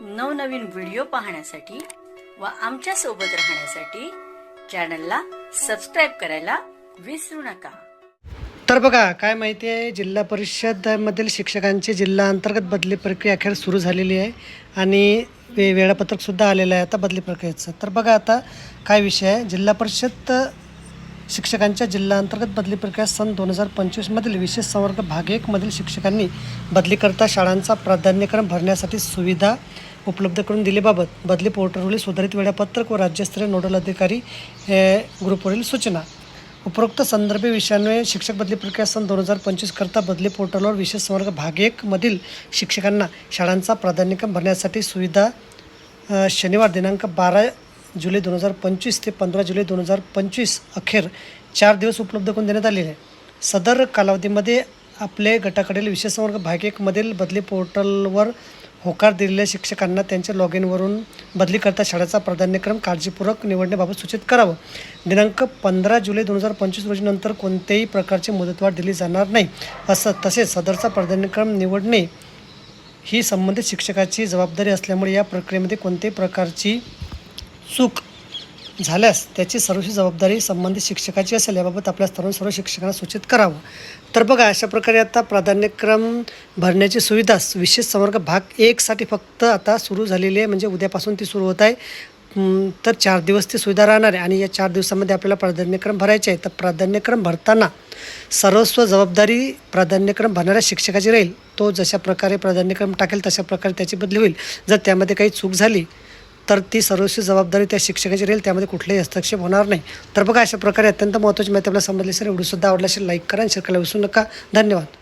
नवनवीन व्हिडिओ पाहण्यासाठी व आमच्यासोबत राहण्यासाठी चॅनलला सबस्क्राईब करायला विसरू नका. तर बघा काय माहिती आहे जिल्हा परिषदमधील शिक्षकांची जिल्हा अंतर्गत बदली प्रक्रिया अखेर सुरू झालेली आहे आणि वे वेळापत्रकसुद्धा आलेलं आहे आता बदली प्रक्रियेचं. तर बघा आता काय विषय आहे. जिल्हा परिषद शिक्षकांच्या जिल्हा अंतर्गत बदली प्रक्रिया सन दोन हजार पंचवीसमधील विशेष संवर्ग भाग एकमधील शिक्षकांनी बदलीकरता शाळांचा प्राधान्यक्रम भरण्यासाठी सुविधा उपलब्ध करून दिलेबाबत बदली पोर्टलवरील सुधारित वेळापत्रक व राज्यस्तरीय नोडल अधिकारी ग्रुपवरील सूचना. उपरोक्त संदर्भी विषयान्वये शिक्षक बदली प्रक्रिया सन दोन हजार पंचवीस करता बदली पोर्टलवर विशेष संवर्ग भाग एकमधील शिक्षकांना शाळांचा प्राधान्यक्रम भरण्यासाठी सुविधा शनिवार दिनांक बारा जुलै दोन हजार पंचवीस ते पंधरा जुलै दोन हजार पंचवीस अखेर चार दिवस उपलब्ध करून देण्यात आलेले आहे. सदर कालावधीमध्ये आपले गटाकडील विशेष संवर्ग भाग एकमधील बदली पोर्टलवर होकार दिलेल्या शिक्षकांना त्यांच्या लॉग इनवरून बदली करता शाळेचा प्राधान्यक्रम काळजीपूर्वक निवडण्याबाबत सूचित करावं. दिनांक पंधरा जुलै दोन हजार पंचवीस रोजी नंतर कोणत्याही प्रकारची मुदतवाढ दिली जाणार नाही. असं तसेच सदरचा प्राधान्यक्रम निवडणे ही संबंधित शिक्षकाची जबाबदारी असल्यामुळे या प्रक्रियेमध्ये कोणत्याही प्रकारची चूक झाल्यास त्याची सर्वस्वी जबाबदारी संबंधित शिक्षकाची असेल याबाबत आपल्या सर्व सर्व शिक्षकांना सूचित करावं. तर बघा अशा प्रकारे आता प्राधान्यक्रम भरण्याची सुविधा विशेष संवर्ग भाग एकसाठी फक्त आता सुरू झालेली आहे म्हणजे उद्यापासून ती सुरू होत आहे. तर चार दिवस ती सुविधा राहणार आहे आणि या चार दिवसामध्ये आपल्याला प्राधान्यक्रम भरायचे आहे तर प्राधान्यक्रम भरताना सर्वस्व जबाबदारी प्राधान्यक्रम भरणाऱ्या शिक्षकाची राहील. तो जशा प्रकारे प्राधान्यक्रम टाकेल तशा प्रकारे त्याची बदली होईल. जर त्यामध्ये काही चूक झाली तर ती सर्वस्वी जबाबदारी त्या शिक्षकाची राहील त्यामध्ये कुठलाही हस्तक्षेप होणार नाही. तर बघा अशा प्रकारे अत्यंत महत्त्वाची माहिती आपल्याला समजली सर व्हिडिओसुद्धा आवडल्याशी लाईक करा आणि शेअर करायला विसरू नका. धन्यवाद.